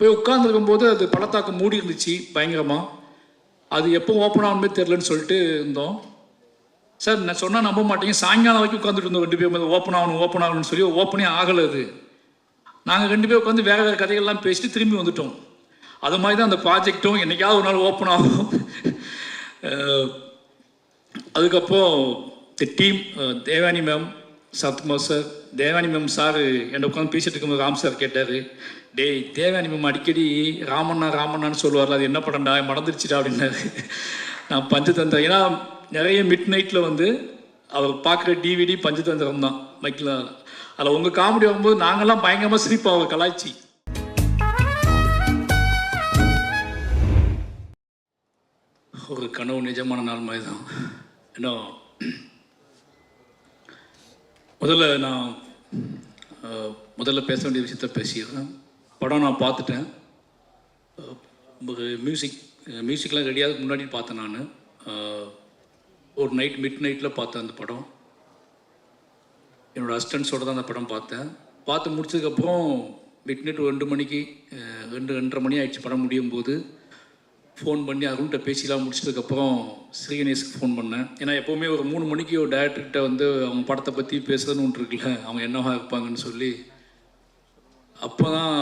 போய் உட்காந்துருக்கும் போது அது பள்ளத்தாக்கு மூடி இருந்துச்சு பயங்கரமாக அது எப்போ ஓப்பன் ஆகணுமே தெரிலன்னு சொல்லிட்டு இருந்தோம். சார் நான் சொன்னால் நம்ப மாட்டேங்க. சாயங்காலம் வரைக்கும் உட்காந்துட்டு இருந்தோம் ரெண்டு பேரும். ஓப்பன் ஆகணும் ஓப்பன் ஆகணும்னு சொல்லி ஓப்பனே ஆகலை அது. நாங்கள் ரெண்டு பேரும் உட்காந்து வேறு வேறு கதைகள்லாம் பேசிட்டு திரும்பி வந்துட்டோம். அது மாதிரி தான் அந்த ப்ராஜெக்ட்டும் என்னைக்காவது ஒரு நாள் ஓப்பன் ஆகும். அதுக்கப்புறம் the team Devani ma'am Sathkumar sir Devani ma'am sir என்னை உட்காந்து பேசிட்டு இருக்கும்போது ராம் சார் கேட்டார் டேய் தேவானி மேம் அடிக்கடி ராமண்ணா ராமண்ணான்னு சொல்லுவார்ல அது என்ன படம்டா? மறந்துருச்சுடா அப்படின்னாரு. நான் பஞ்சதந்திரம் ஏன்னா நிறைய மிட் நைட்டில் வந்து அவர் பார்க்குற டிவிடி பஞ்சதந்திரம் தான் மைக்கில். அதில் உங்கள் காமெடி வரும்போது நாங்கள்லாம் பயங்கரமாக சிரிப்போம் அவர் கலாய்ச்சி. ஒரு கனவு நிஜமான நாள் மாதிரி தான் இன்னும் முதல்ல நான் முதல்ல பேச வேண்டிய விஷயத்த பேசிடுறேன். படம் நான் பார்த்துட்டேன். மியூசிக் மியூசிக்லாம் ரெடியாக முன்னாடி பார்த்தேன் நான். ஒரு நைட் மிட் நைட்டில் பார்த்தேன் அந்த படம். என்னோடய அசிஸ்டன்ஸோட தான் அந்த படம் பார்த்தேன். பார்த்து முடிச்சதுக்கப்புறம் மிட் நைட் ரெண்டு மணிக்கு ரெண்டு ரெண்டரை மணி ஆயிடுச்சு படம் முடியும் போது ஃபோன் பண்ணி அவங்கள்ட்ட பேசிலாம் முடிச்சதுக்கப்புறம் ஸ்ரீகணேஷுக்கு ஃபோன் பண்ணேன். ஏன்னா எப்போவுமே ஒரு மூணு மணிக்கு ஒரு டேரக்டர்கிட்ட வந்து அவங்க படத்தை பற்றி பேசுறதுன்னு ஒன்று இருக்குல்ல அவங்க என்னவா இருப்பாங்கன்னு சொல்லி அப்போ தான்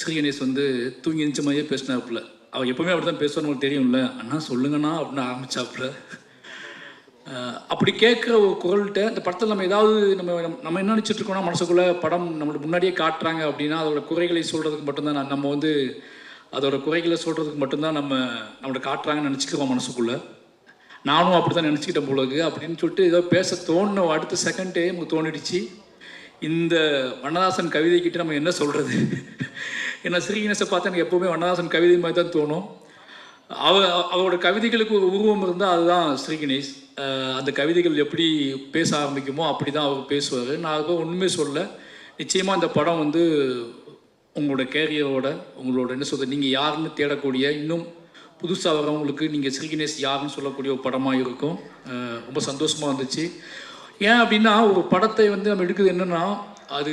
ஸ்ரீகணேஷ் வந்து தூங்கி எழுந்த மாதிரியே பேசினாப்புல. அவள் எப்போவுமே அப்படி தான் பேசுவான்னு தெரியும்ல. அண்ணா சொல்லுங்கண்ணா அப்படின்னு ஆரம்பிச்சாப்புல. அப்படி கேட்குற ஒரு குரல்கிட்ட இந்த படத்தில் நம்ம ஏதாவது நம்ம நம்ம என்ன நினச்சிட்டு இருக்கோம்னா மனசுக்குள்ளே படம் நம்மளுக்கு முன்னாடியே காட்டுறாங்க அப்படின்னா அதோட குறைகளை சொல்கிறதுக்கு மட்டும்தான் நம்ம வந்து அதோட குறைகளை சொல்கிறதுக்கு மட்டும்தான் நம்ம நம்மளோட காட்டுறாங்கன்னு நினச்சிக்கிறோம் மனசுக்குள்ளே. நானும் அப்படி தான் நினச்சிக்கிட்டேன் போலக்கு அப்படின்னு சொல்லிட்டு ஏதோ பேச தோணும் அடுத்த செகண்டே நமக்கு தோணிடுச்சு. இந்த வண்ணதாசன் கவிதைக்கிட்ட நம்ம என்ன சொல்கிறது ஏன்னா ஸ்ரீகணேசை பார்த்தா எனக்கு எப்போவுமே வண்ணதாசன் கவிதை மாதிரி தான் தோணும். அவ அவரோட கவிதைகளுக்கு ஒரு உருவம் இருந்தால் அதுதான் ஸ்ரீகணேஷ் அந்த கவிதைகள் எப்படி பேச ஆரம்பிக்குமோ அப்படி தான் அவர் பேசுவார். நான் அதுக்கு உண்மை சொல்ல நிச்சயமாக இந்த படம் வந்து உங்களோட கேரியரோட உங்களோட என்ன சொல்கிறது நீங்கள் யாருன்னு தேடக்கூடிய இன்னும் புதுசாக வரவங்களுக்கு நீங்கள் ஸ்ரீகணேஷ் யாருன்னு சொல்லக்கூடிய ஒரு படமாக இருக்கும். ரொம்ப சந்தோஷமாக இருந்துச்சு. ஏன் அப்படின்னா ஒரு படத்தை வந்து நம்ம எடுக்குது என்னென்னா அது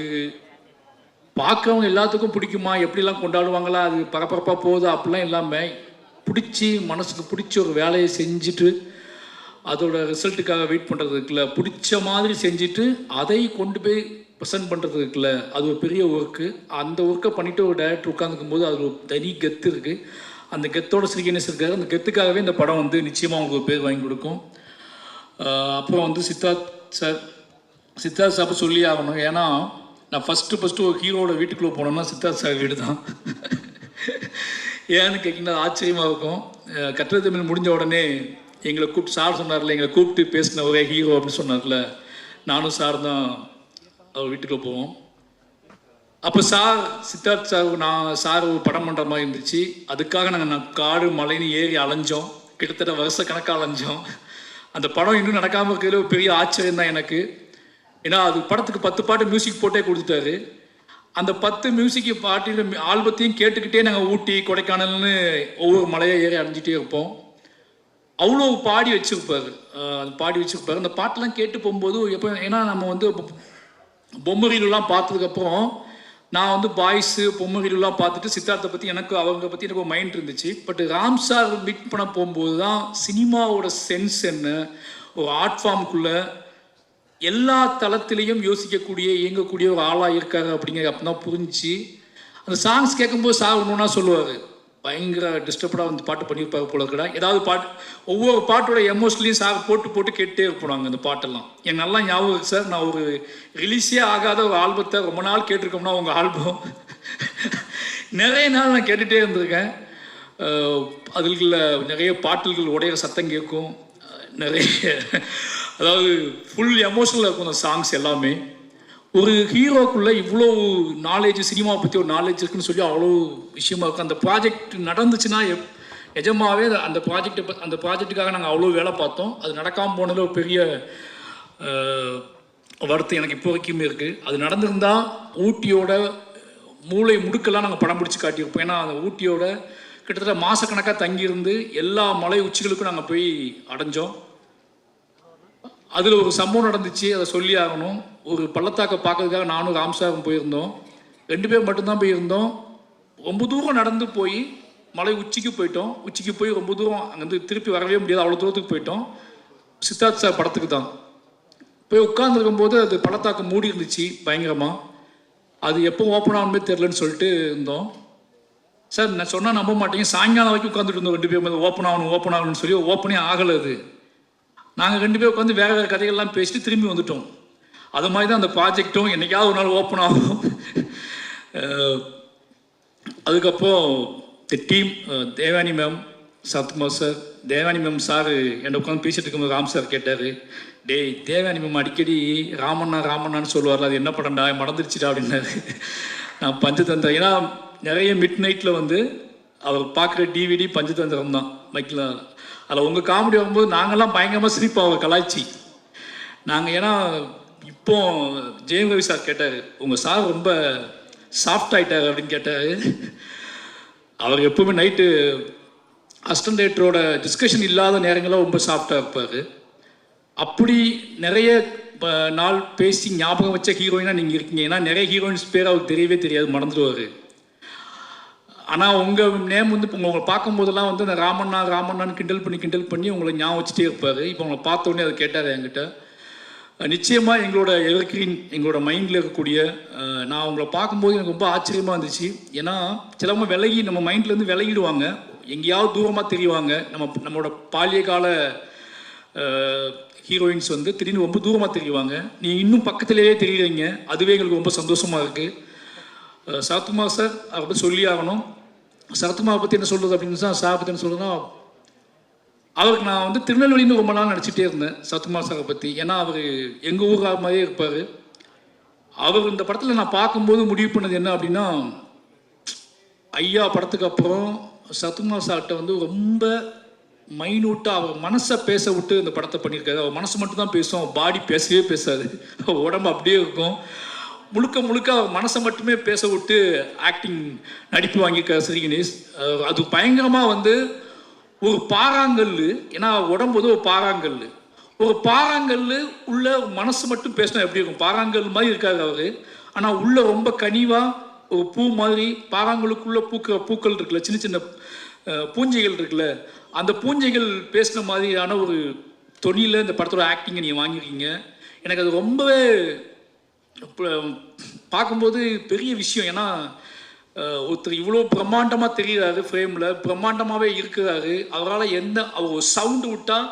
பார்க்கறவங்க எல்லாத்துக்கும் பிடிக்குமா? எப்படிலாம் கொண்டாடுவாங்களா? அது பரபரப்பாக போகுது? அப்படிலாம் இல்லாமல் பிடிச்சி மனசுக்கு பிடிச்ச ஒரு வேலையை செஞ்சுட்டு அதோட ரிசல்ட்டுக்காக வெயிட் பண்ணுறதுக்குல பிடிச்ச மாதிரி செஞ்சுட்டு அதை கொண்டு போய் ப்ரெசென்ட் பண்ணுறதுக்குல அது ஒரு பெரிய ஒர்க்கு அந்த ஒர்க்கை பண்ணிவிட்டு ஒரு டேரக்டர் உட்காந்துக்கும் போது அது ஒரு தனி கெத்து இருக்குது அந்த கெத்தோட ஸ்ரீகணேஷ் இருக்காரு அந்த கெத்துக்காகவே இந்த படம் வந்து நிச்சயமாக உங்களுக்கு பேர் வாங்கி கொடுக்கும். அப்புறம் வந்து சித்தார்த் சார் சித்தார்த் சார் சொல்லி ஆகணும். ஏன்னா நான் ஃபஸ்ட்டு ஃபஸ்ட்டு ஒரு ஹீரோட வீட்டுக்குள்ளே போனோம்னா சித்தார்த் சார் வீடு தான் ஏன்னு கேட்டிங்கன்னா ஆச்சரியமாக இருக்கும் அஹ் தமிழ் முடிஞ்ச உடனே எங்களை கூப்பிட்டு சார் சொன்னார்ல எங்களை கூப்பிட்டு பேசின ஒரே ஹீரோ அப்படின்னு சொன்னார்ல நானும் சார் தான் அவர் வீட்டுக்குள்ளே போவோம். அப்போ சார் சித்தார்த் சார் நான் சார் ஒரு படம் பண்ணுற மாதிரி இருந்துச்சு. அதுக்காக நாங்கள் நான் காடு மலைன்னு ஏறி அலைஞ்சோம். கிட்டத்தட்ட வருஷ கணக்காக அலைஞ்சோம். அந்த படம் இன்னும் நடக்காமல் இருக்கிறதுல ஒரு பெரிய ஆச்சரியம் தான் எனக்கு. ஏன்னா அது படத்துக்கு பத்து பாட்டு மியூசிக் போட்டே கொடுத்துட்டாரு. அந்த பத்து மியூசிக் பாட்டில் ஆல்பத்தையும் கேட்டுக்கிட்டே நாங்கள் ஊட்டி கொடைக்கானல்னு ஒவ்வொரு மலையை ஏறி அடைஞ்சிட்டே இருப்போம். அவ்வளோ பாடி வச்சுருப்பார். அது பாடி வச்சுருப்பார். அந்த பாட்டெல்லாம் கேட்டு போகும்போது எப்போ ஏன்னா நம்ம வந்து பொம்மரிலாம் பார்த்ததுக்கப்புறம் நான் வந்து பாய்ஸு பொம்மரிலாம் பார்த்துட்டு சித்தார்த்தை பற்றி எனக்கு அவங்க பற்றி எனக்கு ஒரு மைண்ட் இருந்துச்சு. பட் ராம் சார் மீட் பண்ண போகும்போது தான் சினிமாவோட சென்ஸ் என்ன ஒரு ஆர்ட் ஃபார்முக்குள்ளே எல்லா தளத்திலையும் யோசிக்கக்கூடிய இயங்கக்கூடிய ஒரு ஆளாக இருக்காங்க அப்படிங்கிற அப்போ புரிஞ்சு அந்த சாங்ஸ் கேட்கும்போது சார் ஒன்றுனா சொல்லுவார். பயங்கர டிஸ்டர்படாக வந்து பாட்டு பண்ணியிருப்பாரு போல இருக்கடா. ஏதாவது பாட்டு ஒவ்வொரு பாட்டோட எமோஷன்லையும் சார் போட்டு போட்டு கேட்டே இருப்போம் நாங்கள் அந்த பாட்டெல்லாம். எனக்கு நல்லா ஞாபகம் இருக்கு சார் நான் ஒரு ரிலீஸே ஆகாத ஒரு ஆல்பத்தை ரொம்ப நாள் கேட்டிருக்கோம்னா உங்கள் ஆல்பம். நிறைய நாள் நான் கேட்டுகிட்டே இருந்திருக்கேன். அதில் நிறைய பாட்டுகள் உடைய சத்தம் கேட்கும். நிறைய அதாவது ஃபுல் எமோஷனில் இருக்கும் அந்த சாங்ஸ் எல்லாமே. ஒரு ஹீரோக்குள்ளே இவ்வளோ நாலேஜ் சினிமா பற்றி ஒரு நாலேஜ் இருக்குன்னு சொல்லி அவ்வளோ விஷயமா இருக்கும். அந்த ப்ராஜெக்ட் நடந்துச்சுன்னா எப் நிஜமாவே அந்த ப்ராஜெக்டை அந்த ப்ராஜெக்ட்டுக்காக நாங்கள் அவ்வளோ வேலை பார்த்தோம். அது நடக்காமல் போனதில் ஒரு பெரிய வருத்தம் எனக்கு இப்போ வரைக்குமே இருக்குது அது நடந்திருந்தா ஊட்டியோட மூளை முடுக்கெல்லாம் நாங்கள் படம் பிடிச்சி காட்டியிருப்போம். ஏன்னா அந்த ஊட்டியோட கிட்டத்தட்ட மாதக்கணக்காக தங்கியிருந்து எல்லா மலை உச்சிகளுக்கும் நாங்கள் போய் அடைஞ்சோம். அதில் ஒரு சம்பவம் நடந்துச்சு அதை சொல்லி ஆகணும். ஒரு பள்ளத்தாக்கை பார்க்கறதுக்காக நானும் ராம்சாரும் போயிருந்தோம். ரெண்டு பேர் மட்டும்தான் போய் இருந்தோம் ரொம்ப தூரம் நடந்து போய் மலை உச்சிக்கு போயிட்டோம். உச்சிக்கு போய் ரொம்ப தூரம் அங்கேருந்து திருப்பி வரவே முடியாது. அவ்வளோ தூரத்துக்கு போயிட்டோம். சித்தார்த் சார் படத்துக்கு தான். போய் உட்காந்துருக்கும் போது அது பள்ளத்தாக்கு மூடி இருந்துச்சு பயங்கரமாக அது எப்போ ஓப்பன் ஆகணுமே தெரிலன்னு சொல்லிட்டு இருந்தோம். சார் நான் சொன்னால் நம்ப மாட்டேங்க. சாயங்காலம் வரைக்கும் உட்காந்துட்டு இருந்தோம் ரெண்டு பேரும். ஓப்பன் ஆகணும் ஓப்பன் ஆகணும்னு சொல்லி ஓப்பனே ஆகலை அது. நாங்கள் ரெண்டு பேர் உட்காந்து வேறு வேறு கதைகள்லாம் பேசிட்டு திரும்பி வந்துட்டோம். அது மாதிரி தான் அந்த ப்ராஜெக்ட்டும் என்னைக்காவது ஒரு நாள் ஓப்பன் ஆகும். அதுக்கப்புறம் the team Devani ma'am Sathkumar sir Devani ma'am sir என்னை உட்காந்து பேசிட்டு இருக்கும்போது ராம் சார் கேட்டார் டேய் தேவானி மேம் அடிக்கடி ராமண்ணா ராமண்ணான்னு சொல்லுவார்ல அது என்ன படம்டா? மறந்துருச்சுடா அப்படின்னாரு. நான் பஞ்சதந்திரம் ஏன்னா நிறைய மிட் நைட்டில் வந்து அவர் பார்க்குற டிவிடி பஞ்சதந்திரம் தான் மைக்கில் அதில் உங்கள் காமெடி வரும்போது நாங்கள்லாம் பயங்கரமாக சிரிப்போம் அவர் கலாய்ச்சி. நாங்கள் ஏன்னா இப்போ ஜெயம் ரவி சார் கேட்டார் உங்கள் சார் ரொம்ப சாஃப்ட் ஆகிட்டார் அப்படின்னு கேட்டார். அவர் எப்பவுமே நைட்டு அஸ்டன்டேட்டரோட டிஸ்கஷன் இல்லாத நேரங்களில் ரொம்ப சாஃப்டாக இருப்பார். அப்படி நிறைய நாள் பேசி ஞாபகம் வச்ச ஹீரோயினாக நீங்கள் இருக்கீங்க. ஏன்னா நிறைய ஹீரோயின்ஸ் பேர் அவருக்கு தெரியவே தெரியாது மறந்துடுவார். ஆனால் உங்கள் நேம் வந்து இப்போ உங்களை பார்க்கும்போதெல்லாம் வந்து அந்த ராமண்ணா ராமண்ணான்னு கிண்டல் பண்ணி கிண்டல் பண்ணி உங்களை ஞாபகம் வச்சுட்டே இருப்பார். இப்போ உங்களை பார்த்தோன்னே அதை கேட்டார் என்கிட்ட. நிச்சயமாக எங்களோட எவர்கிரீன் எங்களோட மைண்டில் இருக்கக்கூடிய நான் உங்களை பார்க்கும்போது எனக்கு ரொம்ப ஆச்சரியமாக இருந்துச்சு. ஏன்னா சிலவங்க விலகி நம்ம மைண்ட்லேருந்து விலகிடுவாங்க. எங்கேயாவது தூரமாக தெரிவாங்க. நம்ம நம்மளோட பாலிய கால ஹீரோயின்ஸ் வந்து திடீர்னு ரொம்ப தூரமாக தெரிவாங்க. நீ இன்னும் பக்கத்திலேயே தெரியுறீங்க. அதுவே எங்களுக்கு ரொம்ப சந்தோஷமாக இருக்குது சரத்குமார் சார் அப்படி பற்றி சொல்லி ஆகணும். சரத்குமார் பற்றி என்ன சொல்கிறது அப்படின்னு தான் சாரை பற்றி என்ன சொல்கிறதுன்னா அவருக்கு நான் வந்து திருநெல்வேலின்னு ரொம்ப நாள் நடிச்சிட்டே இருந்தேன் சரத்குமார் சாரை பற்றி ஏன்னா அவர் எங்கள் ஊர் மாதிரியே இருப்பார். அவர் இந்த படத்தில் நான் பார்க்கும்போது முடிவு பண்ணது என்ன அப்படின்னா ஐயா படத்துக்கு அப்புறம் சரத்குமார் சார்கிட்ட வந்து ரொம்ப மைனூட்டாக அவர் மனசை பேச விட்டு இந்த படத்தை பண்ணியிருக்காரு. அவர் மனசு மட்டும் தான் பேசும் பாடி பேசவே பேசாது. உடம்பு அப்படியே இருக்கும். முழுக்க முழுக்க மனசை மட்டுமே பேச விட்டு ஆக்டிங் நடிப்பு வாங்கியிருக்காரு ஸ்ரீ கணேஷ். அது பயங்கரமாக வந்து ஒரு பாறாங்கல் ஏன்னா உடம்பு வந்து ஒரு பாறாங்கல் ஒரு பாறாங்கல் உள்ள மனசு மட்டும் பேசினா எப்படி இருக்கும்? பாறாங்கல் மாதிரி இருக்காது அவர். ஆனால் உள்ள ரொம்ப கனிவாக ஒரு பூ மாதிரி பாறாங்கலுக்குள்ள பூக்கிற பூக்கள் இருக்குல்ல சின்ன சின்ன பூஞ்சைகள் இருக்குல்ல அந்த பூஞ்சைகள் பேசின மாதிரியான ஒரு தொனியில் இந்த படத்தோட ஆக்டிங்கை நீங்கள் வாங்கியிருக்கீங்க. எனக்கு அது ரொம்பவே பார்க்கும்போது பெரிய விஷயம். ஏன்னா ஒருத்தர் இவ்வளோ பிரம்மாண்டமாக தெரிகிறாரு ஃப்ரேமில் பிரம்மாண்டமாகவே இருக்கிறாரு. அவரால் எந்த அவர் ஒரு சவுண்டு விட்டால்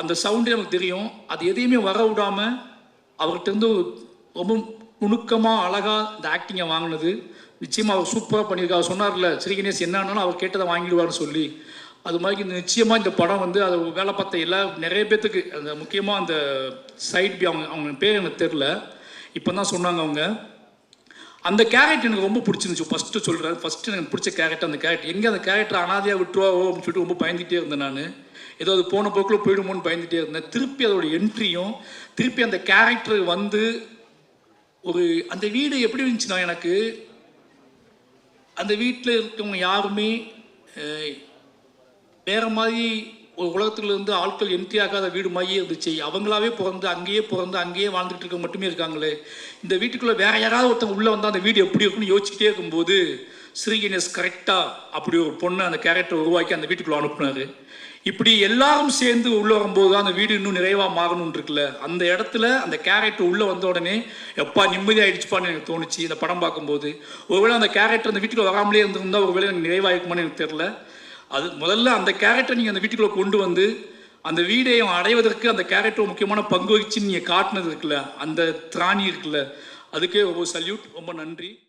அந்த சவுண்டு நமக்கு தெரியும். அது எதையுமே வர விடாமல் அவர்கிட்டருந்து ரொம்ப நுணுக்கமாக அழகாக இந்த ஆக்டிங்கை வாங்கினது. நிச்சயமாக அவர் சூப்பராக பண்ணியிருக்காரு. அவர் சொன்னார்ல ஸ்ரீ கணேஷ் என்ன ஆனாலும் அவர் கேட்டதை வாங்கிடுவார்னு சொல்லி. அது மாதிரி இந்த நிச்சயமாக இந்த படம் வந்து அதை வேலை பார்த்த எல்லா நிறைய பேர்த்துக்கு அந்த முக்கியமாக அந்த சைட் அவங்க அவங்க பேர் எனக்கு தெரில இப்போ தான் சொன்னாங்க அவங்க. அந்த கேரட் எனக்கு ரொம்ப பிடிச்சிருந்துச்சு. ஃபஸ்ட்டு சொல்கிறேன் ஃபஸ்ட்டு எனக்கு பிடிச்ச கேரக்டர் அந்த கேரட் எங்கே அந்த கேரக்டர் அனாதையாக விட்டுருவாவோ அப்படின்னு சொல்லிட்டு ரொம்ப பயந்துகிட்டே இருந்தேன் நான். ஏதோ அது போன போக்கில் போயிடுமோன்னு பயந்துகிட்டே இருந்தேன். திருப்பி அதோட என்ட்ரியும் திருப்பி அந்த கேரக்டர் வந்து ஒரு அந்த வீடு எப்படி இருந்துச்சுன்னா எனக்கு அந்த வீட்டில் இருக்கவங்க யாருமே வேறு வேற மாதிரி உலகத்திலிருந்து ஆட்கள் என்ட்ரி ஆகாத வீடு மாதிரியே இருந்துச்சு. அவங்களாவே பிறந்து அங்கேயே பிறந்து அங்கேயே வாழ்ந்துட்டு இருக்க மட்டுமே இருக்காங்களே. இந்த வீட்டுக்குள்ளே வேற யாராவது ஒருத்தவங்க உள்ளே வந்தால் அந்த வீடு எப்படி இருக்கும்னு யோசிச்சுட்டே இருக்கும்போது ஸ்ரீகணேஷ் கரெக்டாக அப்படி ஒரு பொண்ணை அந்த கேரக்டர் உருவாக்கி அந்த வீட்டுக்குள்ளே அனுப்புனாரு. இப்படி எல்லாரும் சேர்ந்து உள்ளே வரும்போது தான் அந்த வீடு இன்னும் நிறைவாக மாறணும்னு இருக்குல்ல. அந்த இடத்துல அந்த கேரக்டர் உள்ளே வந்த உடனே எப்பா நிம்மதி ஆயிடுச்சுப்பான்னு எனக்கு தோணுச்சு இந்த படம் பார்க்கும்போது. ஒருவேளை அந்த கேரக்டர் அந்த வீட்டுக்குள்ள வராமலே இருந்திருந்தா ஒருவேளை எனக்கு நிறைவாயிருக்குமான்னு எனக்கு தெரில அது முதல்ல அந்த கேரக்டர் நீங்கள் அந்த வீட்டுக்குள்ளே கொண்டு வந்து அந்த வீடை அடைவதற்கு அந்த கேரக்டர் முக்கியமான பங்கு வகிச்சு நீங்கள் காட்டினது இருக்குல்ல அந்த திராணி இருக்குல்ல அதுக்கே ரொம்ப சல்யூட் ரொம்ப நன்றி.